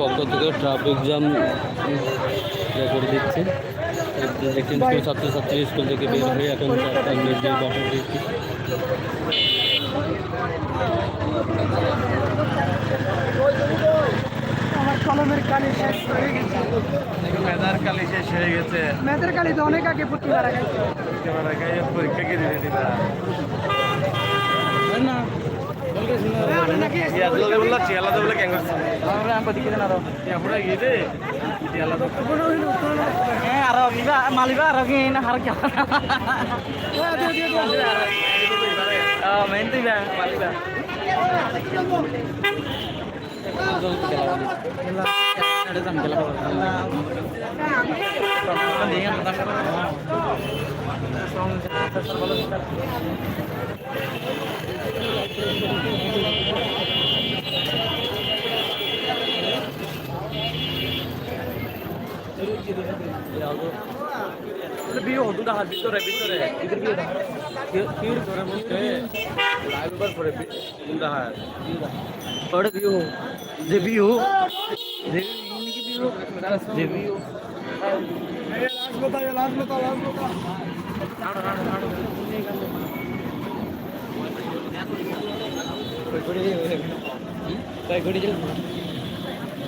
পক্ষ থেকে traffic jam ইয়ে করে দিচ্ছে। দেখছেন স্কুল ছাত্রছাত্রী স্কুল থেকে বের হয়ে এখন দিচ্ছি। কলমের কালি শেষ হয়ে গেছে। মেধার কালি শেষ হয়ে গেছে। মেয়েদের কালি তো অনেক আগে পুটি মারা গেছে। পরীক্ষা কি দিলে কেন করছে। আমরা আম পদিকে না রো ইয়াপুরা গিয়ে দে চিয়ালাতে Eh, araw iba, maliba araw ngayon na harga. Oh, main tuh ba, maliba. Ada tam kala. Dengan tam. বিয়ে হতো না ভিতরে ভিতরে ইধর বিয়ে না কির করে মুখে লাইভ বার পরে বুন্দা হয় Ada view.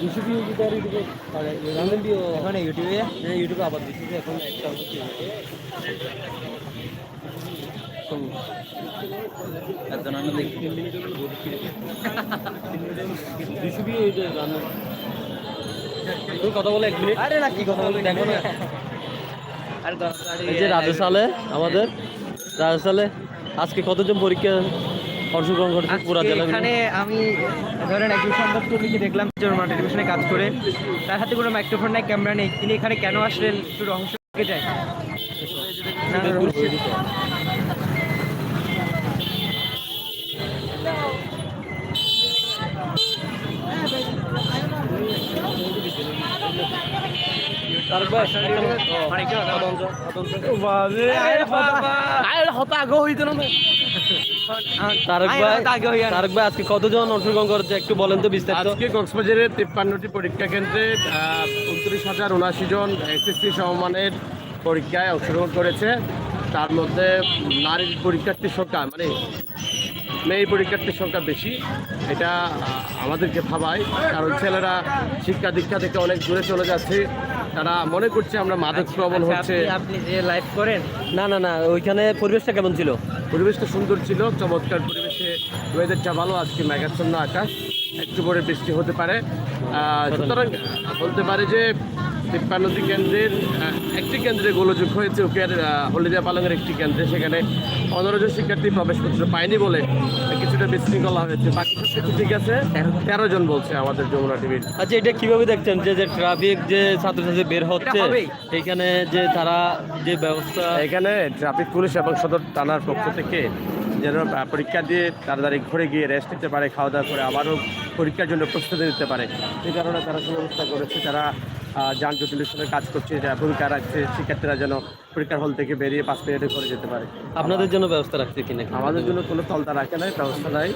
কি ইউটিউবে YouTube ya? হ্যাঁ ইউটিউবে আবার দিচ্ছি যে এখন একটা হচ্ছে Atau nana lagi. দুশো ভিউ এই যে রান্নার তুমি কথা বলে এক মিনিট। দেখো না। Ada এই যে রাজশালে আমাদের। রাজশালে আজকে কতজন পরীক্ষা অংশগ্রহণ করছে পুরা জেলা এখানে আমি ধরেন একজন সংবাদ কর্মীকে দেখলাম টেলিভিশনে কাজ করে। তার হাতে কোনো মাইক্রোফোন নাই ক্যামেরা নেই। তিনি এখানে কেন আসলেন? একটু রহস্য থেকে যায় না, ভাই আগে হইয়া না। তারক ভাই আজকে কতজন অংশগ্রহণ করেছে একটু বলেন তো বিস্তারিত। আজকে কক্সবাজারের তিপ্পান্নটি পরীক্ষা কেন্দ্রে উনত্রিশ হাজার উনআশি জন এসএসসি সমমানের পরীক্ষায় অংশগ্রহণ করেছে। তার মধ্যে নারীর পরীক্ষার্থীর সংখ্যা মানে মেয়ে পরীক্ষার্থীর সংখ্যা বেশি। এটা আমাদেরকে ভাবায় কারণ ছেলেরা শিক্ষা দীক্ষা থেকে অনেক দূরে চলে যাচ্ছে। তারা মনে করছে আমরা মাদক প্রবণ আচ্ছা, হচ্ছে। আপনি- যে লাইভ করেন না না না ওইখানে পরিবেশটা কেমন ছিল? পরিবেশটা সুন্দর ছিল চমৎকার পরিবেশে। ওয়েদারটা ভালো আজকে মেঘাচ্ছন্ন আকাশ। একটু পরে বৃষ্টি হতে পারে। আহ, সুতরাং বলতে পারে যে তিপ্পান্নটি কেন্দ্রের একটি কেন্দ্রে গোলযোগ হয়েছে উকিয়ার হলদিয়া পালংয়ের একটি কেন্দ্রে। সেখানে পনেরো জন শিক্ষার্থী প্রবেশপত্র পায়নি বলে কিছুটা বিশৃঙ্খলা হয়েছে। বাকি সব কিছু ঠিক আছে? তেরো জন। বলছে আমাদের যমুনা টিভির আচ্ছা এটা কীভাবে দেখছেন যে যে ট্রাফিক যে ছাত্রছাত্রী বের হচ্ছে এখানে যে তারা যে ব্যবস্থা এখানে ট্রাফিক পুলিশ এবং সদর থানার পক্ষ থেকে যেন পরীক্ষা দিয়ে তাড়াতাড়ি ঘরে গিয়ে রেস্ট নিতে পারে খাওয়া দাওয়া করে আবারও পরীক্ষার জন্য প্রস্তুতি নিতে পারে। এই কারণে তারা সুব্যবস্থা করেছে তারা যান জটিলের কাজ করছে যা ভূমিকা রাখছে শিক্ষার্থীরা যেন পরীক্ষার হল থেকে বেরিয়ে পাঁচ মিনিটে করে যেতে পারে। আপনাদের জন্য ব্যবস্থা রাখছে কিনা আমাদের জন্য কোনো তলতা রাখে নাই ব্যবস্থা নাই।